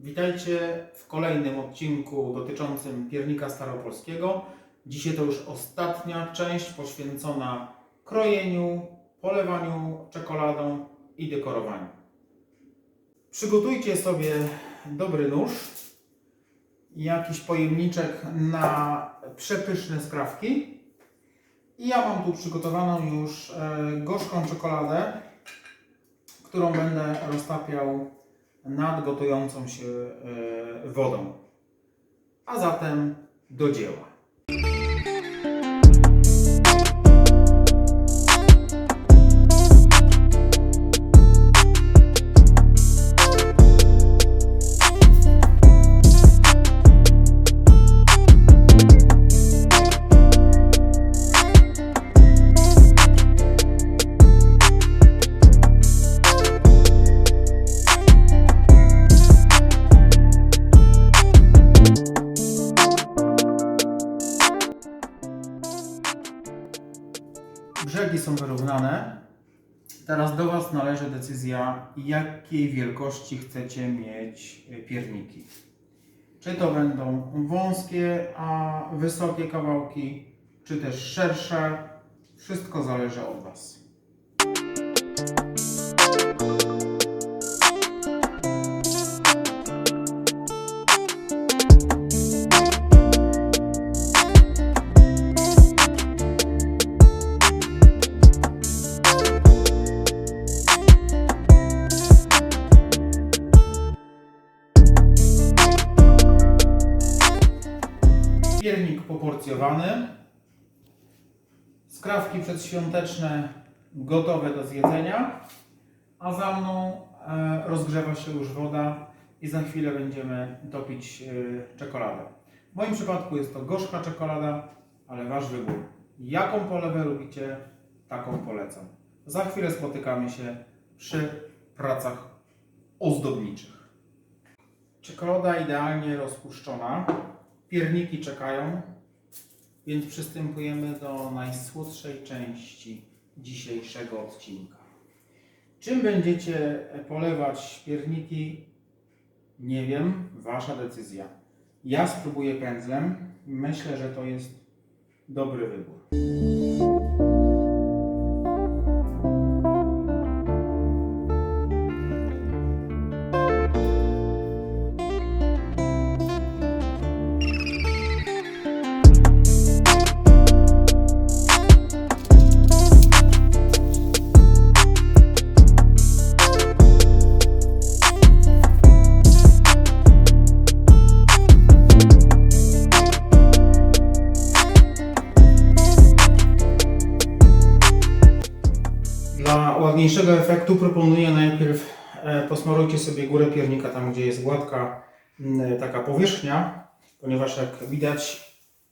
Witajcie w kolejnym odcinku dotyczącym piernika staropolskiego. Dzisiaj to już ostatnia część poświęcona krojeniu, polewaniu czekoladą i dekorowaniu. Przygotujcie sobie dobry nóż, jakiś pojemniczek na przepyszne skrawki. I ja mam tu przygotowaną już e, gorzką czekoladę, którą będę roztapiał nad gotującą się e, wodą. A zatem do dzieła. Brzegi są wyrównane. Teraz do Was należy decyzja, jakiej wielkości chcecie mieć e, pierniki. Czy to będą wąskie, a wysokie kawałki, czy też szersze. Wszystko zależy od Was. Piernik poporcjowany. Skrawki przedświąteczne gotowe do zjedzenia. A za mną e, rozgrzewa się już woda i za chwilę będziemy topić e, czekoladę. W moim przypadku jest to gorzka czekolada, ale Wasz wybór. Jaką polewę lubicie, taką polecam. Za chwilę spotykamy się przy pracach ozdobniczych. Czekolada idealnie rozpuszczona. Pierniki czekają, więc przystępujemy do najsłodszej części dzisiejszego odcinka. Czym będziecie polewać pierniki? Nie wiem, wasza decyzja. Ja spróbuję pędzlem. Myślę, że to jest dobry wybór. Dla ładniejszego efektu proponuję najpierw e, posmarujcie sobie górę piernika, tam gdzie jest gładka taka powierzchnia, ponieważ jak widać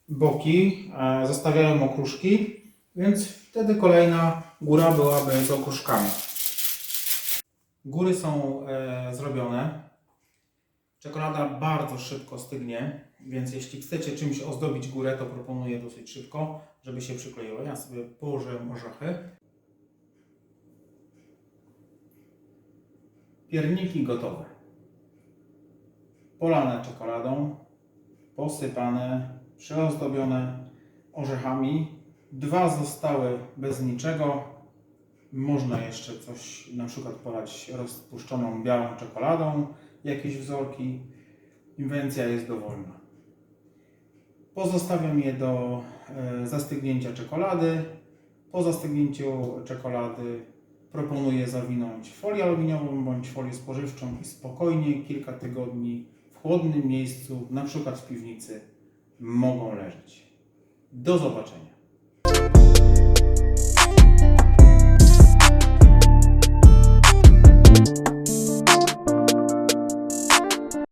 boki e, zostawiają okruszki, więc wtedy kolejna góra byłaby z okruszkami. Góry są e, zrobione. Czekolada bardzo szybko stygnie, więc jeśli chcecie czymś ozdobić górę, to proponuję dosyć szybko, żeby się przykleiło. Ja sobie położyłem orzechy. Pierniki gotowe. Polane czekoladą, posypane, przeozdobione orzechami. Dwa zostały bez niczego. Można jeszcze coś na przykład polać rozpuszczoną białą czekoladą, jakieś wzorki. Inwencja jest dowolna. Pozostawiam je do e, zastygnięcia czekolady. Po zastygnięciu czekolady proponuję zawinąć folię aluminiową bądź folię spożywczą i spokojnie kilka tygodni w chłodnym miejscu, na przykład w piwnicy, mogą leżeć. Do zobaczenia.